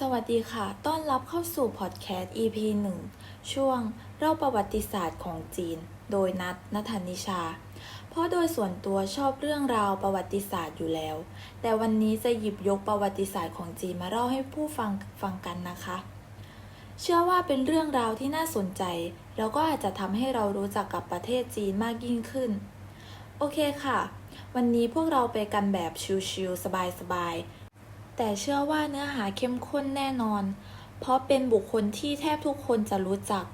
สวัสดีค่ะ ต้อนรับเข้าสู่พอดแคสต์ EP 1 ช่วงเล่าประวัติศาสตร์ของจีน โดยนัทนัทนิชา เพราะโดยส่วนตัวชอบเรื่องราวประวัติศาสตร์อยู่แล้ว แต่วันนี้จะหยิบยกประวัติศาสตร์ของจีนมาเล่าให้ผู้ฟังฟังกันนะคะ เชื่อว่าเป็นเรื่องราวที่น่าสนใจ แล้วก็อาจจะทำให้เรารู้จักกับประเทศจีนมากยิ่งขึ้น โอเคค่ะ วันนี้พวกเราไปกันแบบชิลๆสบายๆ แต่เชื่อว่าเนื้อหาเข้มข้นแน่นอน เพราะเป็นบุคคลที่แทบทุกคนจะรู้จัก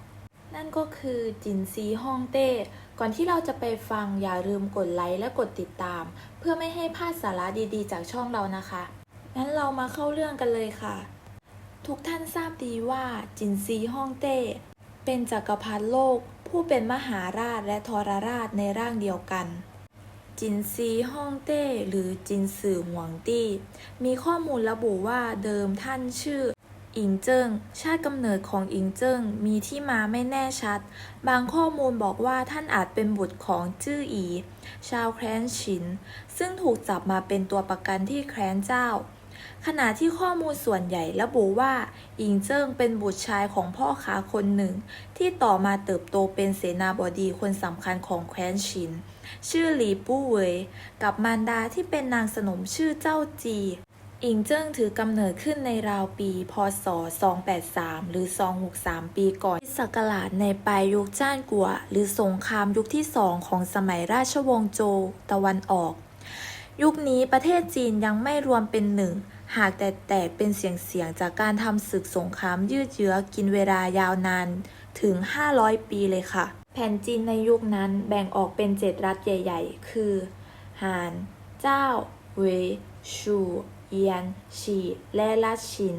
นั่นก็คือจินซีฮ่องเต้ ก่อนที่เราจะไปฟังอย่าลืมกดไลค์และกดติดตาม เพื่อไม่ให้พลาดสาระดีๆ จากช่องเรานะคะงั้นเรามาเข้าเรื่องกันเลยค่ะ ทุกท่านทราบดีว่าจินซีฮ่องเต้ เป็นจักรพรรดิโลก ผู้เป็นมหาราชและทรราชในร่างเดียวกัน จินซีฮ่องเต้ หรือจินสื่อหวงตี้ มีข้อมูลระบุว่าเดิมท่านชื่ออิงเจิ้ง ชาติกำเนิดของอิงเจิ้งมีที่มาไม่แน่ชัด บางข้อมูลบอกว่าท่านอาจเป็นบุตรของจื้ออี ชาวแคว้นฉิน ซึ่งถูกจับมาเป็นตัวประกันที่แคว้นเจ้า ขณะที่ข้อมูลส่วนใหญ่ระบุว่าอิงเจิ้งเป็นบุตรชายของพ่อค้าคนหนึ่ง ที่ต่อมาเติบโตเป็นเสนาบดีคนสำคัญของแคว้นฉิน ชื่อหลีปู้เหวยกับมารดาที่เป็นนางสนมชื่อเจ้าจีอิงเจิ้งถือกำเนิดขึ้นในราวปี พศ 283 หรือ 263 ปีก่อนศักราชในปลายยุคจ้านกัว หรือสงครามยุคที่สองของสมัยราชวงศ์โจวตะวันออก ยุคนี้ประเทศจีนยังไม่รวมเป็นหนึ่ง หากแต่แตกเป็นเสียงๆจากการทำศึกสงครามยืดเยื้อกินเวลายาวนานถึง 500 ปีเลยค่ะ แผ่นจีนในยุคนั้นแบ่งออกเป็นเจ็ดรัฐใหญ่ ๆ คือหาน เจ้า เว ชูเอียนฉีและรัฐฉิน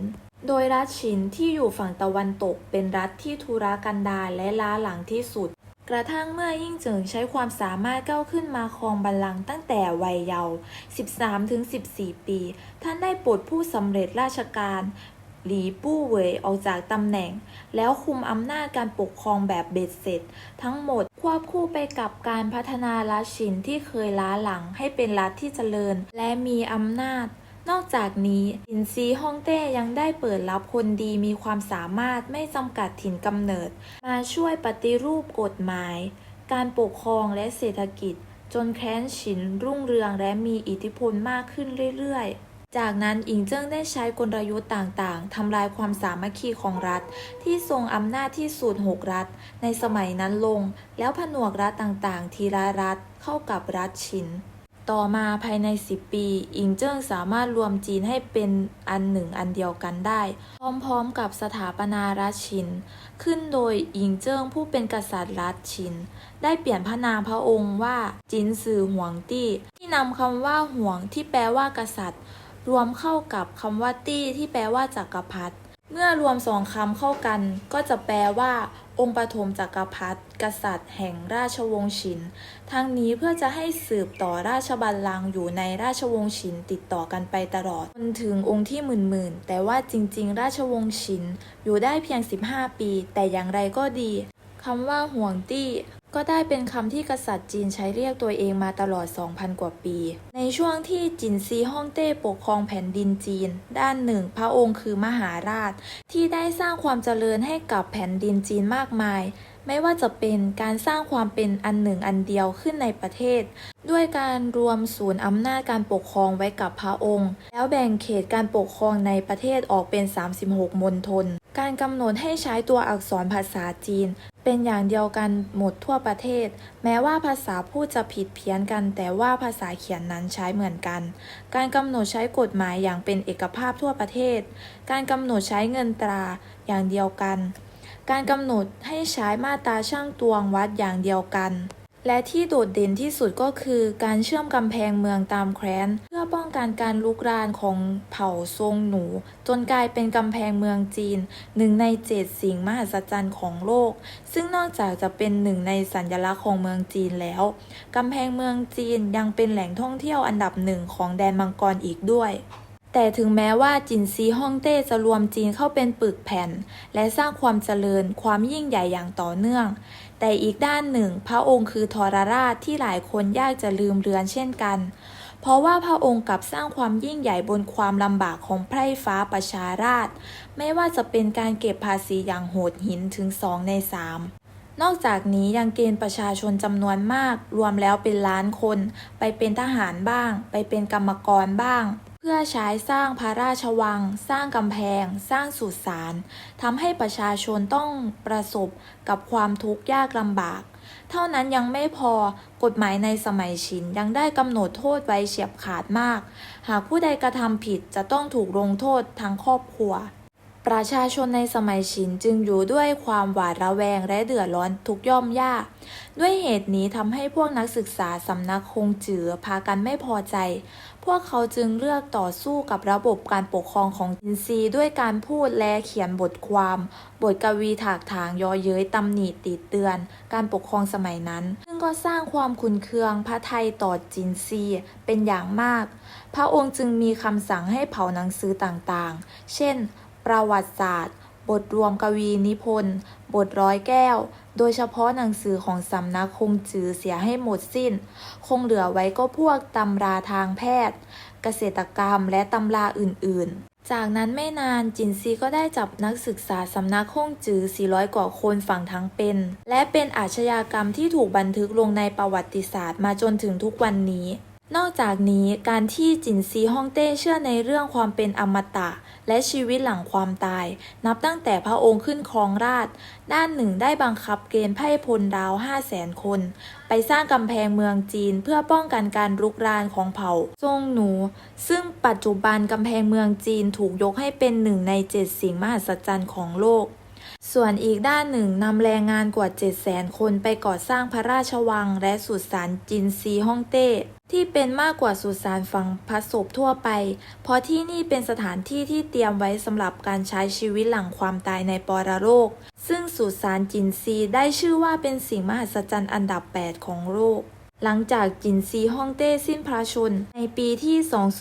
โดยรัฐฉินที่อยู่ฝั่งตะวันตกเป็นรัฐที่ทุรกันดารและล้าหลังที่สุด กระทั่งเมื่อยิ่งเจิงใช้ความสามารถก้าวขึ้นมาครองบัลลังก์ตั้งแต่วัยเยาว์ 13-14 ปี ท่านได้ปลดผู้สำเร็จราชการ หลีปู้เวยออกจากตำแหน่ง แล้วคุมอำนาจการปกครองแบบเบ็ดเสร็จ ทั้งหมดควบคู่ไปกับการพัฒนารัฐฉินที่เคยล้าหลังให้เป็นรัฐที่เจริญ และมีอำนาจ นอกจากนี้จินซีฮ่องเต้ยังได้เปิดรับคนดีมีความสามารถไม่จำกัดถิ่นกำเนิด มาช่วยปฏิรูปกฎหมาย การปกครองและเศรษฐกิจ จนแคว้นฉินรุ่งเรืองและมีอิทธิพลมากขึ้นเรื่อยๆจากนั้นอิงเจิ้งได้ใช้กลยุทธ์ต่างๆ ทำลายความสามัคคีของรัฐ ที่ทรงอำนาจที่สุดหกรัฐ ในสมัยนั้นลง แล้วผนวกรัฐต่างๆ ทีละรัฐเข้ากับรัฐฉิน ต่อมาภายใน 10 ปี อิงเจิ้งสามารถรวมจีนให้เป็นอันหนึ่งอันเดียวกันได้ พร้อมๆกับสถาปนารัฐฉิน ขึ้นโดยอิงเจิ้งผู้เป็นกษัตริย์รัฐฉิน ได้เปลี่ยนพระนามพระองค์ว่าจินซือหวงตี้ ที่นำคำว่าหวงที่แปลว่ากษัตริย์ รวมเข้ากับคำว่าตี้ที่แปลว่าจักรพรรดิ เมื่อรวมสองคำเข้ากันก็จะแปลว่า องค์ปฐมจักรพรรดิกษัตริย์ แห่งราชวงศ์ฉิน ทั้งนี้เพื่อจะให้สืบต่อราชบัลลังก์อยู่ในราชวงศ์ฉินติดต่อกันไปตลอดจนถึงองค์ที่หมื่นๆ แต่ว่าจริงๆ ราชวงศ์ฉินอยู่ได้เพียง 15 ปี แต่อย่างไรก็ดีคำว่าห่วงตี้ ก็ได้เป็นคำที่กษัตริย์จีนใช้เรียกตัวเองมาตลอด 2,000 กว่าปี ในช่วงที่จินซีฮ่องเต้ปกครองแผ่นดินจีน ด้านหนึ่ง พระองค์คือมหาราช ที่ได้สร้างความเจริญให้กับแผ่นดินจีนมากมาย ไม่ว่าจะเป็นการสร้างความเป็นอันหนึ่งอันเดียวขึ้นในประเทศ ด้วยการรวมศูนย์อำนาจการปกครองไว้กับพระองค์ แล้วแบ่งเขตการปกครองในประเทศออกเป็น 36 มณฑลการกำหนดให้ใช้ตัวอักษรภาษาจีน เป็นอย่างเดียวกันหมดทั่วประเทศ แม้ว่าภาษาพูดจะผิดเพี้ยนกัน แต่ว่าภาษาเขียนนั้นใช้เหมือนกัน การกำหนดใช้กฎหมายอย่างเป็นเอกภาพทั่วประเทศ การกำหนดใช้เงินตราอย่างเดียวกัน การกำหนดให้ใช้มาตราช่างตวงวัดอย่างเดียวกัน และที่โดดเด่นที่สุดก็คือการเชื่อมกำแพงเมืองตามแคว้น เพื่อป้องกันการลุกรานของเผ่าซงหนู จนกลายเป็นกำแพงเมืองจีนหนึ่งในเจ็ดสิ่งมหัศจรรย์ของโลก ซึ่งนอกจากจะเป็นหนึ่งในสัญลักษณ์ของเมืองจีนแล้วกำแพงเมืองจีนยังเป็นแหล่งท่องเที่ยวอันดับหนึ่งของแดนมังกรอีกด้วย แต่ถึงแม้ว่าจินซีฮ่องเต้จะรวมจีนเข้าเป็นปึกแผ่น และสร้างความเจริญความยิ่งใหญ่อย่างต่อเนื่อง แต่อีกด้านหนึ่ง พระองค์คือทรราชที่หลายคนยากจะลืมเลือนเช่นกัน เพราะว่าพระองค์กลับสร้างความยิ่งใหญ่บนความลำบากของไพร่ฟ้าประชาราษฎร์ไม่ว่าจะเป็นการเก็บภาษีอย่างโหดหินถึงสองในสามนอกจากนี้ยังเกณฑ์ประชาชนจำนวนมาก รวมแล้วเป็นล้านคน ไปเป็นทหารบ้าง ไปเป็นกรรมกรบ้าง เพื่อใช้สร้างพระราชวัง สร้างกำแพง สร้างสุสานทำให้ประชาชนต้องประสบกับความทุกข์ยากลำบาก เท่านั้นยังไม่พอกฎหมายในสมัยชินยังได้กำหนดโทษไว้เฉียบขาดมาก หากผู้ใดกระทำผิดจะต้องถูกลงโทษทั้งครอบครัว ประชาชนในสมัยชินจึงอยู่ด้วยความหวาดระแวงและเดือดร้อนทุกย่อมยาก ด้วยเหตุนี้ทำให้พวกนักศึกษาสำนักคงจือพากันไม่พอใจ พวกเขาจึงเลือกต่อสู้กับระบบการปกครองของจินซีด้วยการพูดและเขียนบทความ บทกวีถากถางยอเย้ยตำหนิติเตือน การปกครองสมัยนั้น ซึ่งก็สร้างความขุนเคืองพระไทยต่อจินซีเป็นอย่างมาก พระองค์จึงมีคำสั่งให้เผาหนังสือต่างๆ เช่น ประวัติศาสตร์ บทรวมกวีนิพนธ์ บทร้อยแก้ว โดยเฉพาะหนังสือของสำนักคงจือเสียให้หมดสิ้น คงเหลือไว้ก็พวกตำราทางแพทย์ เกษตรกรรมและตำราอื่นๆจากนั้นไม่นานจินซีก็ได้จับนักศึกษาสำนักคงจือ 400 กว่าคนฝังทั้งเป็น และเป็นอาชญากรรมที่ถูกบันทึกลงในประวัติศาสตร์มาจนถึงทุกวันนี้ นอกจากนี้การที่จินซีฮ่องเต้เชื่อในเรื่องความเป็นอมตะ และชีวิตหลังความตาย นับตั้งแต่พระองค์ขึ้นครองราช ด้านหนึ่งได้บังคับเกณฑ์ไพ่พลดาว5 0 0แสนคน ไปสร้างกำแพงเมืองจีนเพื่อป้องกันการรุกรานของเผ่าซงหนู ซึ่งปัจจุบันกำแพงเมืองจีนถูกยกให้เป็นหนึ่งในเจ็ดสิ่งมหัศจรรย์ของโลก ส่วนอีกด้านหนึ่งนำแรงงานกว่า 7 0 0 0 0 0 คนไปก่อสร้างพระราชวัง และสุสานจินซีฮ่องเต้ ที่เป็นมากกว่าสุสานฝังพระศพทั่วไป เพราะที่นี่เป็นสถานที่ที่เตรียมไว้สำหรับการใช้ชีวิตหลังความตายในปรโลก ซึ่งสุสานจินซีได้ชื่อว่าเป็นสิ่งมหัศจรรย์อันดับ 8 ของโลก หลังจากจินซีฮ่องเต้สิ้นพระชน ในปีที่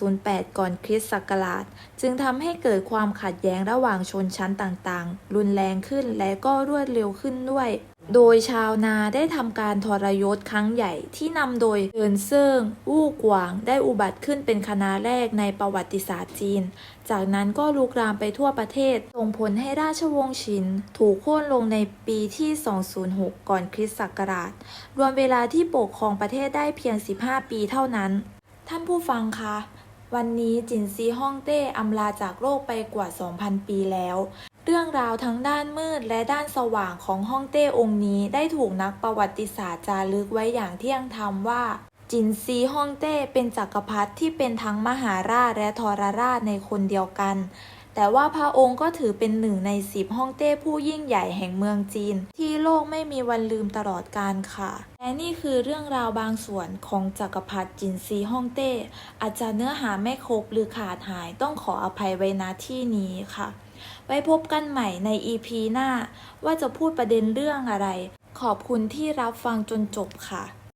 208 ก่อนคริสต์ศักราช จึงทำให้เกิดความขัดแย้งระหว่างชนชั้นต่างๆ รุนแรงขึ้นและก็รวดเร็วขึ้นด้วย โดยชาวนาได้ทำการทรยศครั้งใหญ่ที่นำโดยเอินเซิงวู่กวาง ได้อุบัติขึ้นเป็นคณะแรกในประวัติศาสตร์จีน จากนั้นก็ลุกรามไปทั่วประเทศ ส่งผลให้ราชวงศ์ชิน ถูกโค่นลงในปีที่ 206 ก่อนคริสต์ศักราช รวมเวลาที่ปกครองประเทศได้เพียง 15 ปีเท่านั้น ท่านผู้ฟังคะวันนี้จินซีฮ่องเต้อำลาจากโลกไปกว่า 2,000 ปีแล้ว เรื่องราวทั้งด้านมืดและด้านสว่างของฮ่องเต้องค์นี้ได้ถูกนักประวัติศาสตร์จารึกไว้อย่างเที่ยงธรรมว่าจินซีฮ่องเต้เป็นจักรพรรดิที่เป็นทั้งมหาราชและทรราชในคนเดียวกัน แต่ว่าพระองค์ก็ถือเป็นหนึ่งในสิบฮ่องเต้ผู้ยิ่งใหญ่แห่งเมืองจีน ที่โลกไม่มีวันลืมตลอดกาลค่ะ และนี่คือเรื่องราวบางส่วนของจักรพรรดิจินซีฮ่องเต้อาจจะเนื้อหาไม่ครบหรือขาดหายต้องขออภัยไว้ณที่นี้ค่ะ ไว้พบกันใหม่ใน EP หน้า ว่าจะพูดประเด็นเรื่องอะไร ขอบคุณที่รับฟังจนจบค่ะ